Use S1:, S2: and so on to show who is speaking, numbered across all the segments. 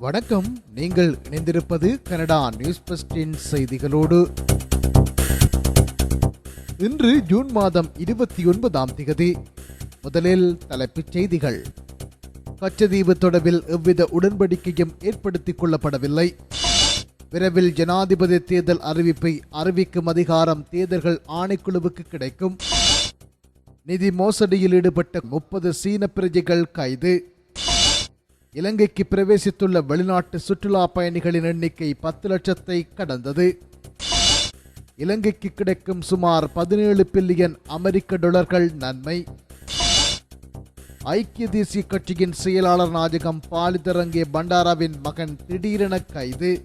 S1: வணக்கம். நீங்கள் இணைந்திருப்பது கனடா நியூஸ் பஸ்டின் செய்திகளோடு. இன்று ஜூன் மாதம் இருபத்தி ஒன்பதாம் திகதி முதலில் தலைப்புச் செய்திகள். கச்சதீவு தொடர்பில் எவ்வித உடன்படிக்கையும் ஏற்படுத்திக் கொள்ளப்படவில்லை. விரைவில் ஜனாதிபதி தேர்தல் அறிவிப்பை அறிவிக்கும் அதிகாரம் தேர்தல்கள் ஆணைக்குழுவுக்கு கிடைக்கும். நிதி மோசடியில் ஈடுபட்ட முப்பது சீன பிரஜைகள் கைது. இலங்கைக்கு பிரவேசித்துள்ள வெளிநாட்டு சுற்றுலா பயணிகளின் எண்ணிக்கை பத்து லட்சத்தை கடந்தது. இலங்கைக்கு கிடைக்கும் சுமார் பதினேழு பில்லியன் அமெரிக்க டொலர்கள் நன்மை. ஐக்கிய தேசிய கட்சியின் செயலாளர் நாயகம் பாலிதரங்கே பண்டாராவின் மகன் திடீரென கைது.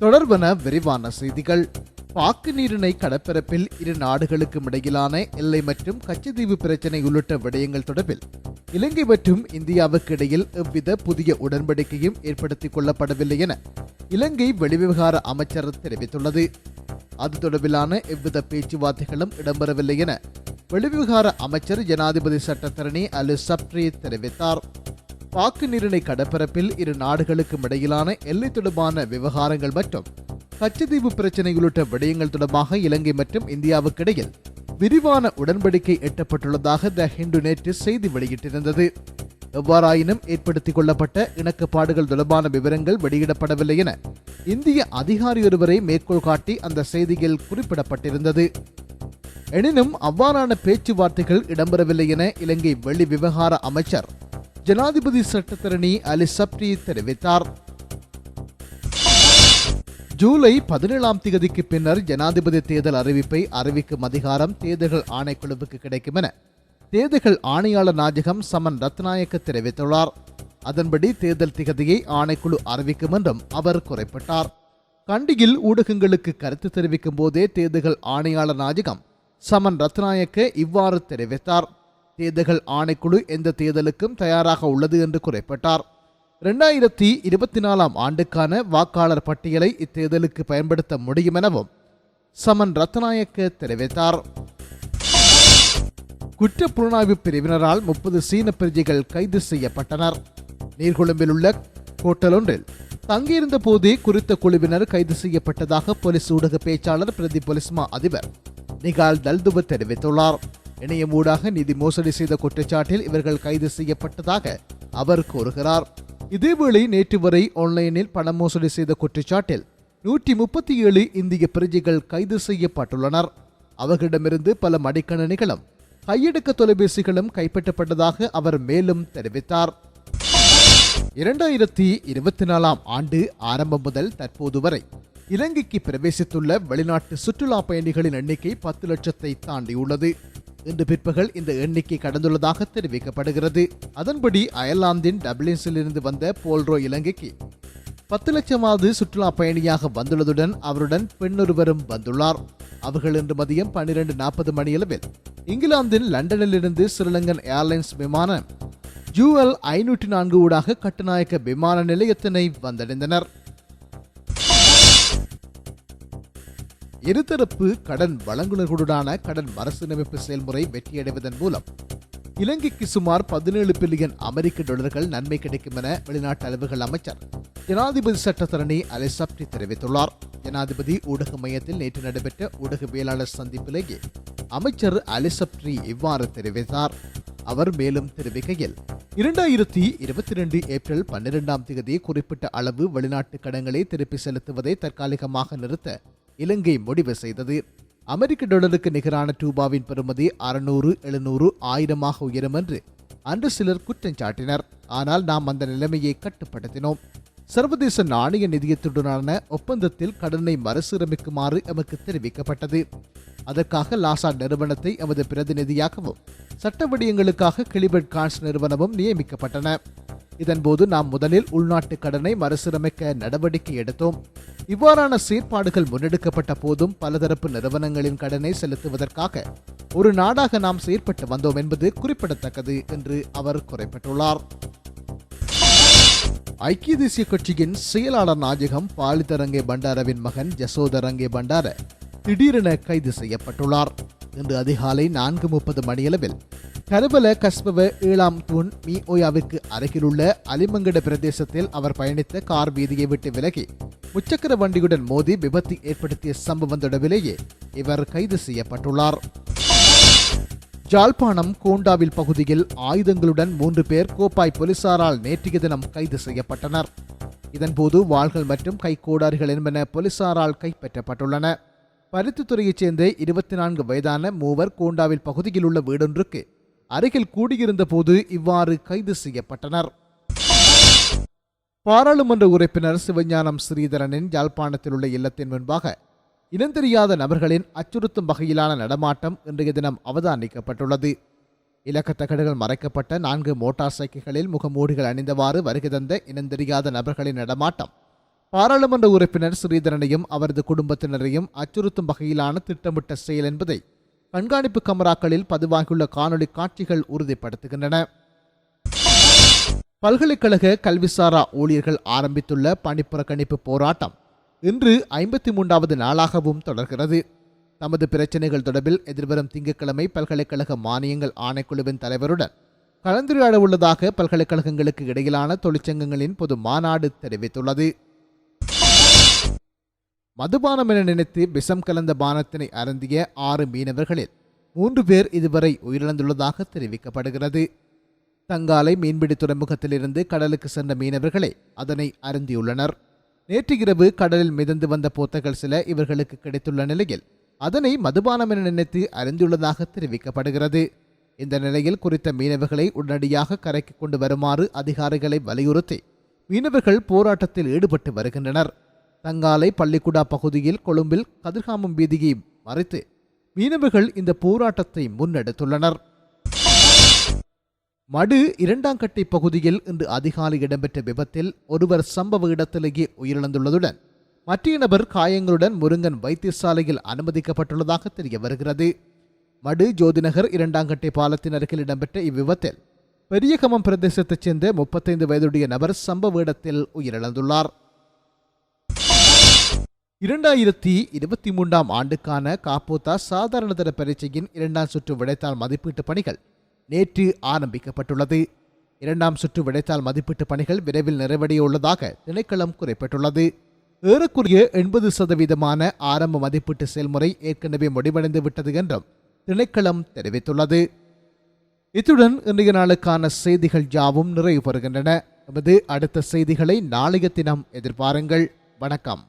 S1: தொடர்பன விரிவான செய்திகள். பாக்கு நீரிணை கடற்பரப்பில் இரு நாடுகளுக்கும் இடையிலான எல்லை மற்றும் கச்சத்தீவு பிரச்சினை உள்ளிட்ட விடயங்கள் தொடர்பில் இலங்கை மற்றும் இந்தியாவுக்கு இடையில் எவ்வித புதிய உடன்படிக்கையும் ஏற்படுத்திக் கொள்ளப்படவில்லை என இலங்கை வெளிவிவகார அமைச்சர் தெரிவித்துள்ளது. அது தொடர்பிலான எவ்வித பேச்சுவார்த்தைகளும் இடம்பெறவில்லை என வெளிவிவகார அமைச்சர் ஜனாதிபதி சட்டத்தரணி அலு சப்ரி தெரிவித்தார். பாக்கு நீரிணை கடற்பரப்பில் இரு நாடுகளுக்கும் இடையிலான எல்லை தொடர்பான விவகாரங்கள் மற்றும் கச்சத்தீவு பிரச்சினை உள்ளிட்ட விடயங்கள் தொடர்பாக இலங்கை மற்றும் இந்தியாவுக்கு இடையில் விரிவான உடன்படிக்கை எட்டப்பட்டுள்ளதாக த ஹிந்து நேற்று செய்தி வெளியிட்டிருந்தது. எவ்வாறாயினும் ஏற்படுத்திக் கொள்ளப்பட்ட இணக்கப்பாடுகள் தொடர்பான விவரங்கள் வெளியிடப்படவில்லை என இந்திய அதிகாரி ஒருவரை மேற்கோள் காட்டி அந்த செய்தியில் குறிப்பிடப்பட்டிருந்தது. எனினும் அவ்வாறான பேச்சுவார்த்தைகள் இடம்பெறவில்லை என இலங்கை வெளி விவகார அமைச்சர் ஜனாதிபதி சட்டத்தரணி அலி சப்ரி தெரிவித்தார். ஜூலை பதினேழாம் தேதிக்கு பின்னர் ஜனாதிபதி தேர்தல் அறிவிப்பை அறிவிக்கும் அதிகாரம் தேர்தல்கள் ஆணைக்குழுவுக்கு கிடைக்கும் என தேர்தல்கள் ஆணையாளர் நாயகம் சமன் ரத்நாயக்க தெரிவித்துள்ளார். அதன்படி தேர்தல் திகதியை ஆணைக்குழு அறிவிக்கும் என்றும் அவர் குறிப்பிட்டார். கண்டியில் ஊடகங்களுக்கு கருத்து தெரிவிக்கும் போதே தேர்தல்கள் ஆணையாளர் நாயகம் சமன் ரத்நாயக்க இவ்வாறு தெரிவித்தார். தேர்தல்கள் ஆணைக்குழு எந்த தேர்தலுக்கும் தயாராக உள்ளது என்று குறிப்பிட்டார். இரண்டாயிரத்தி இருபத்தி நாலாம் ஆண்டுக்கான வாக்காளர் பட்டியலை இத்தேர்தலுக்கு பயன்படுத்த முடியும் எனவும் சமன் ரத்நாயக்க தெரிவித்தார். குற்ற புலனாய்வு பிரிவினரால் முப்பது சீன பிரஜைகள் கைது செய்யப்பட்டனர். நீர்கொழும்பில் உள்ள ஹோட்டல் ஒன்றில் தங்கியிருந்த போதே குறித்த குழுவினர் கைது செய்யப்பட்டதாக போலீஸ் ஊடக பேச்சாளர் பிரதி பொலிஸ்மா அதிபர் நிகால் தல்துப தெரிவித்துள்ளார். இணையம் ஊடாக நிதி மோசடி செய்த குற்றச்சாட்டில் இவர்கள் கைது செய்யப்பட்டதாக அவர் கூறுகிறார். இதேவேளை நேற்று வரை ஆன்லைனில் பண மோசடி செய்த குற்றச்சாட்டில் நூற்றி முப்பத்தி ஏழு இந்திய பிரஜைகள் கைது செய்யப்பட்டுள்ளனர். அவர்களிடமிருந்து பல மடிக்கணினிகளும் கையெடுக்க தொலைபேசிகளும் கைப்பற்றப்பட்டதாக அவர் மேலும் தெரிவித்தார். இரண்டாயிரத்தி இருபத்தி நாலாம் ஆண்டு ஆரம்பம் முதல் தற்போது வரை இலங்கைக்கு பிரவேசித்துள்ள வெளிநாட்டு சுற்றுலா பயணிகளின் எண்ணிக்கை பத்து லட்சத்தை தாண்டியுள்ளது. இன்று பிற்பகல் இந்த எண்ணிக்கை கடந்துள்ளதாக தெரிவிக்கப்படுகிறது. அதன்படி அயர்லாந்தின் டப்ளின்ஸில் இருந்து வந்த போல்ரோ இலங்கைக்கு பத்து லட்சமாவது சுற்றுலா பயணியாக வந்துள்ளதுடன் அவருடன் பெண்ணொருவரும் வந்துள்ளார். அவர்கள் இன்று மதியம் பன்னிரண்டு நாற்பது மணியளவில் இங்கிலாந்தின் லண்டனில் இருந்து ஸ்ரீலங்கன் ஏர்லைன்ஸ் விமானம் ஜூஎல் ஐநூற்றி நான்கு ஊடாக கட்டுநாயக்க விமான நிலையத்தினை வந்தடைந்தனர். இருதரப்பு கடன் வழங்குநர்களுடனான கடன் மறுசீரமைப்பு செயல்முறை வெற்றியடைவதன் மூலம் இலங்கைக்கு சுமார் பதினேழு பில்லியன் அமெரிக்க டாலர்கள் நன்மை கிடைக்கும் என வெளிநாட்டு அளவுகள் அமைச்சர் ஜனாதிபதி சட்டத்தரணி அலிசப்டி தெரிவித்துள்ளார். ஜனாதிபதி ஊடக மையத்தில் நேற்று நடைபெற்ற ஊடகவியலாளர் சந்திப்பிலேயே அமைச்சர் அலிசப்ட்ரி இவ்வாறு தெரிவித்தார். அவர் மேலும் தெரிவிக்கையில் இரண்டாயிரத்தி இருபத்தி ரெண்டு ஏப்ரல் பன்னிரெண்டாம் தேதி குறிப்பிட்ட அளவு வெளிநாட்டு கடன்களை திருப்பி செலுத்துவதை தற்காலிகமாக நிறுத்த இலங்கை முடிவு செய்தது. அமெரிக்க டாலருக்கு நிகரான ரூபாவின் பெறுமதி அறுநூறு எழுநூறு ஆயிரமாக உயரும் என்று அன்று சிலர் குற்றம் சாட்டினர். ஆனால் நாம் அந்த நிலைமையை கட்டுப்படுத்தினோம். சர்வதேச நாணய நிதியத்துடனான ஒப்பந்தத்தில் கடனை மறுசீரமைக்குமாறு எமக்கு தெரிவிக்கப்பட்டது. அதற்காக லாசா நிறுவனத்தை எமது பிரதிநிதியாகவும் சட்ட விடயங்களுக்காக கிளிபர்ட் கான்ஸ் நிறுவனமும் நியமிக்கப்பட்டன. இதன்போது நாம் முதலில் உள்நாட்டு கடனை மறுசீரமைக்க நடவடிக்கை எடுத்தோம். இவ்வாறான செயற்பாடுகள் முன்னெடுக்கப்பட்ட போதும் பலதரப்பு நிறுவனங்களின் கடனை செலுத்துவதற்காக ஒரு நாடாக நாம் செயற்பட்டு வந்தோம் என்பது குறிப்பிடத்தக்கது என்று அவர் குறிப்பிட்டுள்ளார். ஐக்கிய தேசிய கட்சியின் செயலாளர் நாயகம் பாலிதரங்கே பண்டாரவின் மகன் ஜசோதரங்கே பண்டார திடீரென கைது செய்யப்பட்டுள்ளார். இன்று அதிகாலை நான்கு முப்பது மணியளவில் கருபல கஸ்பவ ஏழாம் தூண் மீ ஓயாவிற்கு அருகிலுள்ள அலிமங்கட பிரதேசத்தில் அவர் பயணித்த கார் வீதியை விட்டு விலகி முச்சக்கர வண்டியுடன் மோதி விபத்து ஏற்படுத்திய சம்பவம் தொடர்பிலேயே இவர் கைது செய்யப்பட்டுள்ளார். ஜாழ்ப்பாணம் கோண்டாவில் பகுதியில் ஆயுதங்களுடன் மூன்று பேர் கோப்பாய் போலீசாரால் நேற்றைய தினம் கைது செய்யப்பட்டனர். இதன்போது வாள்கள் மற்றும் கைக்கோடாரிகள் என்பன போலீசாரால் கைப்பற்றப்பட்டுள்ளன. பருத்தித்துறையைச் சேர்ந்த இருபத்தி நான்கு வயதான மூவர் கோண்டாவில் பகுதியில் உள்ள வீடொன்றுக்கு அருகில் கூடியிருந்த போது இவ்வாறு கைது செய்யப்பட்டனர். பாராளுமன்ற உறுப்பினர் சிவஞானம் ஸ்ரீதரனின் யாழ்ப்பாணத்தில் உள்ள இல்லத்தின் முன்பாக இனந்தெரியாத நபர்களின் அச்சுறுத்தும் வகையிலான நடமாட்டம் இன்றைய தினம் அவதானிக்கப்பட்டுள்ளது. இலக்கத்தகடுகள் மறைக்கப்பட்ட நான்கு மோட்டார் சைக்கிள்களில் முகமூடிகள் அணிந்தவாறு வருகை தந்த இனந்தெரியாத நபர்களின் நடமாட்டம். பாராளுமன்ற உறுப்பினர் ஸ்ரீதரனையும் அவரது குடும்பத்தினரையும் அச்சுறுத்தும் வகையிலான திட்டமிட்ட செயல் என்பதை கண்காணிப்பு கமராக்களில் பதிவாகியுள்ள காணொளி காட்சிகள் உறுதிப்படுத்துகின்றன. பல்கலைக்கழக கல்விசாரா ஊழியர்கள் ஆரம்பித்துள்ள பணிப்புறக்கணிப்பு போராட்டம் இன்று ஐம்பத்தி மூன்றாவது நாளாகவும் தொடர்கிறது. தமது பிரச்சினைகள் தொடர்பில் எதிர்வரும் திங்கட்கிழமை பல்கலைக்கழக மானியங்கள் ஆணைக்குழுவின் தலைவருடன் கலந்துரையாட உள்ளதாக பல்கலைக்கழகங்களுக்கு இடையிலான தொழிற்சங்கங்களின் பொது மாநாடு தெரிவித்துள்ளது. மதுபானம் என நினைத்து விஷம் கலந்த பானத்தினை அருந்திய ஆறு மீனவர்களில் மூன்று பேர் இதுவரை உயிரிழந்துள்ளதாக தெரிவிக்கப்படுகிறது. தங்காலை மீன்பிடி துறைமுகத்திலிருந்து கடலுக்கு சென்ற மீனவர்களே அதனை அருந்தியுள்ளனர். நேற்று இரவு கடலில் மிதந்து வந்த போத்தகள் சில இவர்களுக்கு கிடைத்துள்ள நிலையில் அதனை மதுபானம் என நினைத்து அறிந்துள்ளதாக தெரிவிக்கப்படுகிறது. இந்த நிலையில் குறித்த மீனவர்களை உடனடியாக கரைக்கு கொண்டு வருமாறு அதிகாரிகளை வலியுறுத்தி மீனவர்கள் போராட்டத்தில் ஈடுபட்டு வருகின்றனர். தங்காலை பள்ளிக்குடா பகுதியில் கொழும்பில் கதிர்காமம் வீதியை மறைத்து மீனவர்கள் இந்த போராட்டத்தை முன்னெடுத்துள்ளனர். மடு இரண்டாங்கட்டை பகுதியில் இன்று அதிகாலை இடம்பெற்ற விபத்தில் ஒருவர் சம்பவ இடத்திலேயே உயிரிழந்துள்ளதுடன் மற்ற நபர் காயங்களுடன் முருங்கன் வைத்தியசாலையில் அனுமதிக்கப்பட்டுள்ளதாக தெரிய வருகிறது. மடு ஜோதிநகர் இரண்டாங்கட்டை பாலத்தின் அருகில் இடம்பெற்ற இவ்விபத்தில் பெரியகமம் பிரதேசத்தைச் சேர்ந்த முப்பத்தைந்து வயதுடைய நபர் சம்பவ இடத்தில் உயிரிழந்துள்ளார். இரண்டாயிரத்தி இருபத்தி மூன்றாம் ஆண்டுக்கான காப்போத்தா சாதாரணதர பரீட்சையின் இரண்டாம் சுற்று விடைத்தாள் மதிப்பீட்டு பணிகள் நேற்று ஆரம்பிக்கப்பட்டுள்ளது. இரண்டாம் சுற்று விடைத்தாள் மதிப்பீட்டு பணிகள் விரைவில் நிறைவடைய உள்ளதாக திணைக்களம் குறிப்பிட்டுள்ளது. ஏறக்குறைய எண்பது சதவீதமான ஆரம்ப மதிப்பீட்டு செயல்முறை ஏற்கனவே முடிவடைந்து விட்டது என்றும் திணைக்களம் தெரிவித்துள்ளது. இத்துடன் இன்றைய நாளுக்கான செய்திகள் யாவும் நிறைவு பெறுகின்றன. எமது அடுத்த செய்திகளை நாளைய தினம் எதிர்பாருங்கள். வணக்கம்.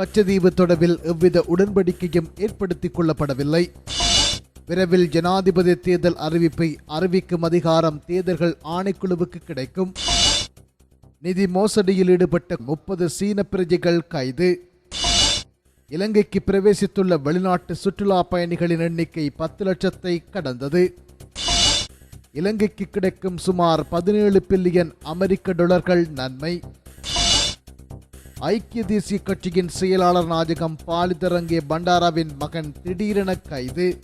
S1: கச்சதீவு தொடர்பில் எவ்வித உடன்படிக்கையும் ஏற்படுத்திக் கொள்ளப்படவில்லை. விரைவில் ஜனாதிபதி தேர்தல் அறிவிப்பை அறிவிக்கும் அதிகாரம் தேர்தல்கள் ஆணைக்குழுவுக்கு கிடைக்கும். நிதி மோசடியில் ஈடுபட்ட முப்பது சீன பிரஜைகள் கைது. இலங்கைக்கு பிரவேசித்துள்ள வெளிநாட்டு சுற்றுலா பயணிகளின் எண்ணிக்கை பத்து லட்சத்தை கடந்தது. இலங்கைக்கு கிடைக்கும் சுமார் பதினேழு பில்லியன் அமெரிக்க டாலர்கள் நன்மை. ஐக்கிய தேசிய கட்சியின் செயலாளர் நாயகம் பாலிதரங்கே பண்டாராவின் மகன் திடீரென கைது.